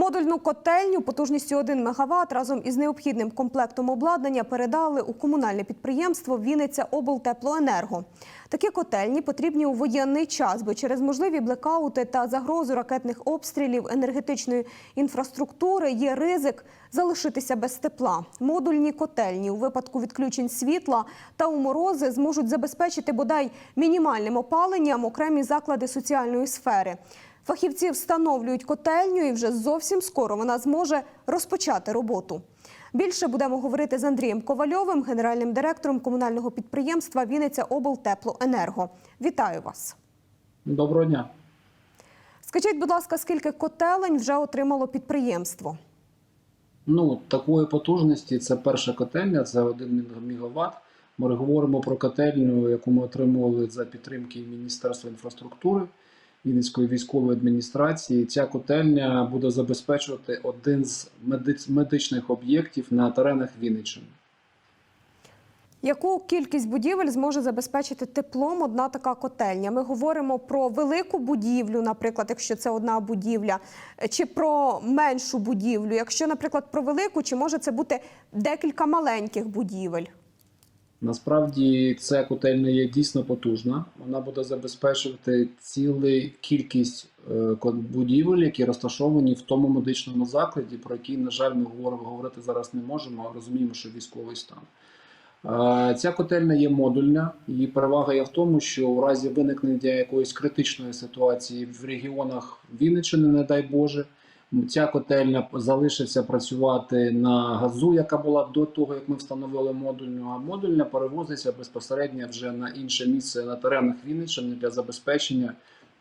Модульну котельню потужністю 1 МВт разом із необхідним комплектом обладнання передали у комунальне підприємство Вінниця облтеплоенерго. Такі котельні потрібні у воєнний час, бо через можливі блекаути та загрозу ракетних обстрілів енергетичної інфраструктури є ризик залишитися без тепла. Модульні котельні у випадку відключень світла та у морози зможуть забезпечити бодай мінімальним опаленням окремі заклади соціальної сфери. Фахівці встановлюють котельню і вже зовсім скоро вона зможе розпочати роботу. Більше будемо говорити з Андрієм Ковальовим, генеральним директором комунального підприємства Вінниця облтеплоенерго. Вітаю вас. Доброго дня. Скажіть, будь ласка, скільки котелень вже отримало підприємство? Ну, такої потужності це перша котельня, це 1 МВт. Ми говоримо про котельню, яку ми отримували за підтримки Міністерства інфраструктури Вінницької військової адміністрації. Ця котельня буде забезпечувати один з медичних об'єктів на теренах Вінниччини. Яку кількість будівель зможе забезпечити теплом одна така котельня? Ми говоримо про велику будівлю, наприклад, якщо це одна будівля, чи про меншу будівлю. Якщо, наприклад, про велику, чи може це бути декілька маленьких будівель? Насправді ця котельня є дійсно потужна. Вона буде забезпечувати цілу кількість е, будівель, які розташовані в тому медичному закладі, про який, на жаль, ми говоримо говорити зараз не можемо. Розуміємо, що військовий стан. Е, Ця котельня є модульна. Її перевага є в тому, що у разі виникнення якоїсь критичної ситуації в регіонах Вінниччини, не дай Боже, Ця котельня залишиться працювати на газу, яка була до того, як ми встановили модульну. А модульна перевозиться безпосередньо вже на інше місце на теренах Вінниччини для забезпечення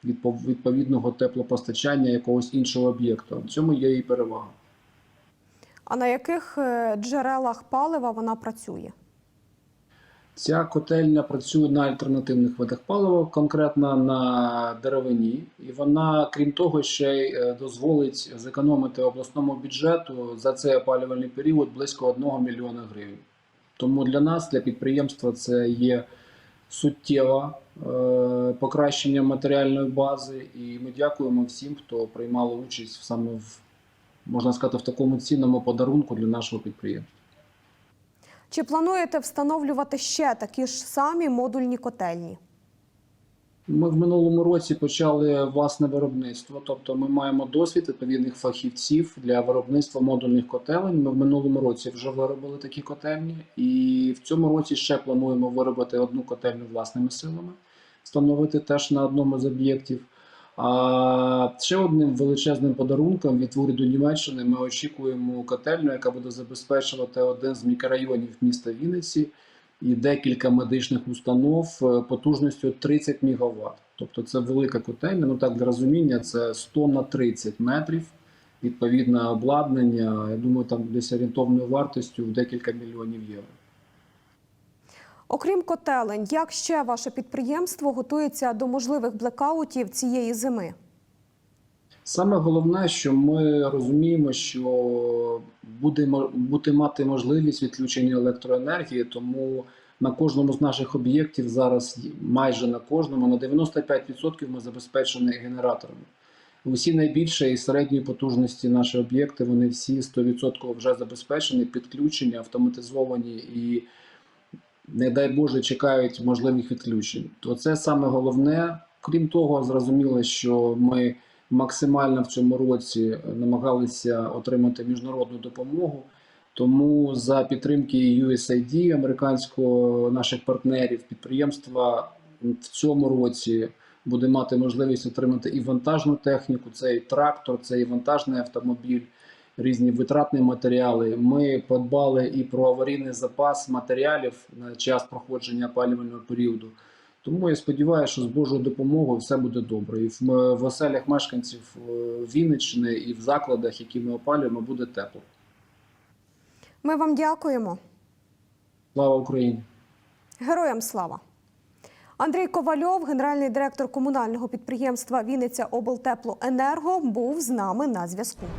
відпов- відповідного теплопостачання якогось іншого об'єкту. В цьому є і перевага. А на яких е, джерелах палива вона працює? Ця котельня працює на альтернативних видах палива, конкретно на деревині, і вона, крім того, ще й е, дозволить зекономити обласному бюджету за цей опалювальний період близько 1 мільйона гривень. Тому для нас, для підприємства, це є суттєве покращення матеріальної бази, і ми дякуємо всім, хто приймали участь саме в можна сказати в такому цінному подарунку для нашого підприємства. Чи плануєте встановлювати ще такі ж самі модульні котельні? Ми в минулому році почали власне виробництво, тобто ми маємо досвід відповідних фахівців для виробництва модульних котелень. Ми в минулому році вже виробили такі котельні, і в цьому році ще плануємо виробити одну котельню власними силами, встановити теж на одному з об'єктів. А ще одним величезним подарунком від уряду Німеччини ми очікуємо котельню, яка буде забезпечувати один з мікрорайонів міста Вінниці і декілька медичних установ е, потужністю 30 МВт. Тобто це велика котельня. Ну так для розуміння, це 100 на 30 метрів. Відповідне обладнання. Я думаю, там десь орієнтовною вартістю в декілька мільйонів євро. Окрім котелень, як ще ваше підприємство готується до можливих блекаутів цієї зими? Саме головне, що ми розуміємо, що буде мо- мати можливість відключення електроенергії, тому на кожному з наших об'єктів зараз майже на кожному на 95% ми забезпечені генераторами. Усі найбільші і середньої потужності наші об'єкти, вони всі 100% вже забезпечені, підключені, автоматизовані і, не дай Боже, чекають можливих відключень. То це саме головне. Крім того, зрозуміло, що ми максимально в цьому році намагалися отримати міжнародну допомогу. Тому за підтримки USAID, американського наших партнерів, підприємства в цьому році буде мати можливість отримати і вантажну техніку, це і трактор, це і вантажний автомобіль, різні витратні матеріали. Ми подбали і про аварійний запас матеріалів на час проходження опалювального періоду. Тому я сподіваюся, що з Божою допомогою все буде добре. І в, в оселях мешканців е, Вінниччини і в закладах, які ми опалюємо, буде тепло. Ми вам дякуємо. Слава Україні! Героям слава! Андрій Ковальов, генеральний директор комунального підприємства Вінниця облтеплоенерго, був з нами на зв'язку.